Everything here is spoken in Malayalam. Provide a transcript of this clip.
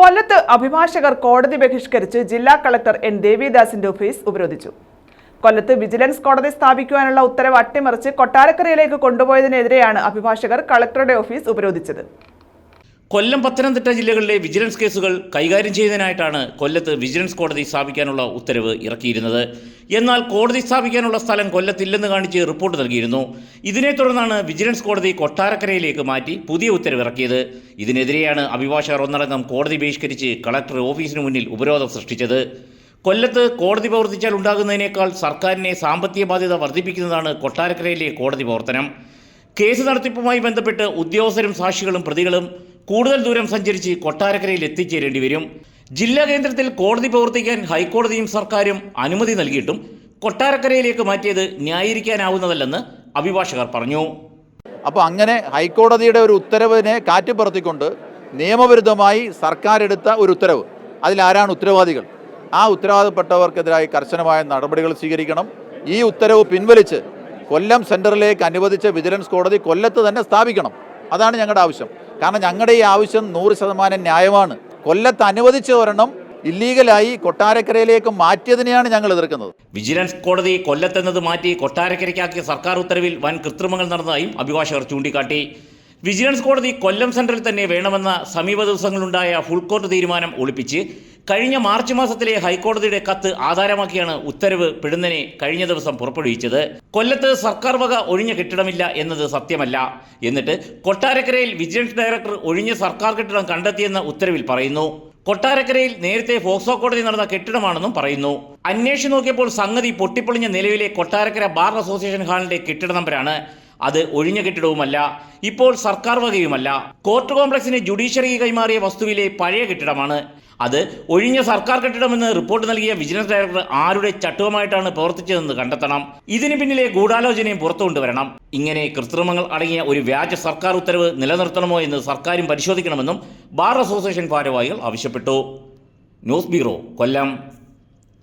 കൊല്ലത്ത് അഭിഭാഷകർ കോടതി ബഹിഷ്കരിച്ച് ജില്ലാ കളക്ടർ എൻ ദേവിദാസിന്റെ ഓഫീസ് ഉപരോധിച്ചു. കൊല്ലത്ത് വിജിലൻസ് കോടതി സ്ഥാപിക്കുവാനുള്ള ഉത്തരവ് അട്ടിമറിച്ച് കൊട്ടാരക്കരയിലേക്ക് കൊണ്ടുപോയതിനെതിരെയാണ് അഭിഭാഷകർ കളക്ടറുടെ ഓഫീസ് ഉപരോധിച്ചത്. കൊല്ലം പത്തനംതിട്ട ജില്ലകളിലെ വിജിലൻസ് കേസുകൾ കൈകാര്യം ചെയ്യുന്നതിനായിട്ടാണ് കൊല്ലത്ത് വിജിലൻസ് കോടതി സ്ഥാപിക്കാനുള്ള ഉത്തരവ് ഇറക്കിയിരുന്നത്. എന്നാൽ കോടതി സ്ഥാപിക്കാനുള്ള സ്ഥലം കൊല്ലത്തില്ലെന്ന് കാണിച്ച് റിപ്പോർട്ട് നൽകിയിരുന്നു. ഇതിനെ തുടർന്നാണ് വിജിലൻസ് കോടതി കൊട്ടാരക്കരയിലേക്ക് മാറ്റി പുതിയ ഉത്തരവ് ഇറക്കിയത്. ഇതിനെതിരെയാണ് അഭിഭാഷകർ ഒന്നടങ്കം കോടതി ബഹിഷ്കരിച്ച് കളക്ടർ ഓഫീസിന് മുന്നിൽ ഉപരോധം സൃഷ്ടിച്ചത്. കൊല്ലത്ത് കോടതി പ്രവർത്തിച്ചാൽ ഉണ്ടാകുന്നതിനേക്കാൾ സർക്കാരിനെ സാമ്പത്തിക ബാധ്യത വർദ്ധിപ്പിക്കുന്നതാണ് കൊട്ടാരക്കരയിലെ കോടതി പ്രവർത്തനം. കേസ് നടത്തിപ്പുമായി ബന്ധപ്പെട്ട് ഉദ്യോഗസ്ഥരും സാക്ഷികളും പ്രതികളും കൂടുതൽ ദൂരം സഞ്ചരിച്ച് കൊട്ടാരക്കരയിൽ എത്തിച്ചേരേണ്ടി വരും. ജില്ലാ കേന്ദ്രത്തിൽ കോടതി പ്രവർത്തിക്കാൻ ഹൈക്കോടതിയും സർക്കാരും അനുമതി നൽകിയിട്ടും കൊട്ടാരക്കരയിലേക്ക് മാറ്റിയത് ന്യായീകരിക്കാനാവുന്നതല്ലെന്ന് അഭിഭാഷകർ പറഞ്ഞു. അപ്പോൾ അങ്ങനെ ഹൈക്കോടതിയുടെ ഒരു ഉത്തരവിനെ കാറ്റുപറത്തിക്കൊണ്ട് നിയമവിരുദ്ധമായി സർക്കാർ എടുത്ത ഒരു ഉത്തരവ്. അതിലാരാണ് ഉത്തരവാദികൾ? ആ ഉത്തരവാദപ്പെട്ടവർക്കെതിരായി കർശനമായ നടപടികൾ സ്വീകരിക്കണം. ഈ ഉത്തരവ് പിൻവലിച്ച് കൊല്ലം സെന്ററിലേക്ക് അനുവദിച്ച വിജിലൻസ് കോടതി കൊല്ലത്ത് തന്നെ സ്ഥാപിക്കണം. അതാണ് ഞങ്ങളുടെ ആവശ്യം. കാരണം ഞങ്ങളുടെ ഈ ആവശ്യം നൂറ് ശതമാനം ന്യായമാണ്. കൊല്ലത്ത് അനുവദിച്ച ഒരെണ്ണം ഇല്ലീഗലായി കൊട്ടാരക്കരയിലേക്ക് മാറ്റിയതിനെയാണ് ഞങ്ങൾ എതിർക്കുന്നത്. വിജിലൻസ് കോടതി കൊല്ലത്തെന്നത് മാറ്റി കൊട്ടാരക്കരയ്ക്കാക്കിയ സർക്കാർ ഉത്തരവിൽ വൻ കൃത്രിമങ്ങൾ നടന്നതായും അഭിഭാഷകർ ചൂണ്ടിക്കാട്ടി. വിജിലൻസ് കോടതി കൊല്ലം സെൻട്രൽ തന്നെ വേണമെന്ന സമീപ ദിവസങ്ങളുണ്ടായ ഫുൾ കോർട്ട് തീരുമാനം ഒളിപ്പിച്ച് കഴിഞ്ഞ മാർച്ച് മാസത്തിലെ ഹൈക്കോടതിയുടെ കത്ത് ആധാരമാക്കിയാണ് ഉത്തരവ് പിടുന്നനെ കഴിഞ്ഞ ദിവസം പുറപ്പെടുവിച്ചത്. കൊല്ലത്ത് സർക്കാർ വക ഒഴിഞ്ഞ കെട്ടിടമില്ല എന്നത് സത്യമല്ല. എന്നിട്ട് കൊട്ടാരക്കരയിൽ വിജിലൻസ് ഡയറക്ടർ ഒഴിഞ്ഞ സർക്കാർ കെട്ടിടം കണ്ടെത്തിയെന്ന ഉത്തരവിൽ പറയുന്നു. കൊട്ടാരക്കരയിൽ നേരത്തെ ഫോക്സോ കോടതി നടന്ന കെട്ടിടമാണെന്നും പറയുന്നു. അന്വേഷിച്ചു നോക്കിയപ്പോൾ സംഗതി പൊട്ടിപ്പൊളിഞ്ഞ നിലവിലെ കൊട്ടാരക്കര ബാർ അസോസിയേഷൻ ഹാളിന്റെ കെട്ടിട നമ്പരാണ്. അത് ഒഴിഞ്ഞ കെട്ടിടവുമല്ല. ഇപ്പോൾ സർക്കാർ വകയുമല്ല. കോർട്ട് കോംപ്ലക്സിന് ജുഡീഷ്യറി കൈമാറിയ വസ്തുവിലെ പഴയ കെട്ടിടമാണ്. അത് ഒഴിഞ്ഞ സർക്കാർ കെട്ടിടമെന്ന് റിപ്പോർട്ട് നൽകിയ വിജിലൻസ് ഡയറക്ടർ ആരുടെ ചട്ടവുമായിട്ടാണ് പ്രവർത്തിച്ചതെന്ന് കണ്ടെത്തണം. ഇതിന് പിന്നിലെ ഗൂഢാലോചനയും പുറത്തുകൊണ്ടുവരണം ഇങ്ങനെ കൃത്രിമങ്ങൾ അടങ്ങിയ ഒരു വ്യാജ സർക്കാർ ഉത്തരവ് നിലനിർത്തണമോ എന്ന് സർക്കാരും പരിശോധിക്കണമെന്നും ബാർ അസോസിയേഷൻ ഭാരവാഹികൾ ആവശ്യപ്പെട്ടു. News bureau Kollam.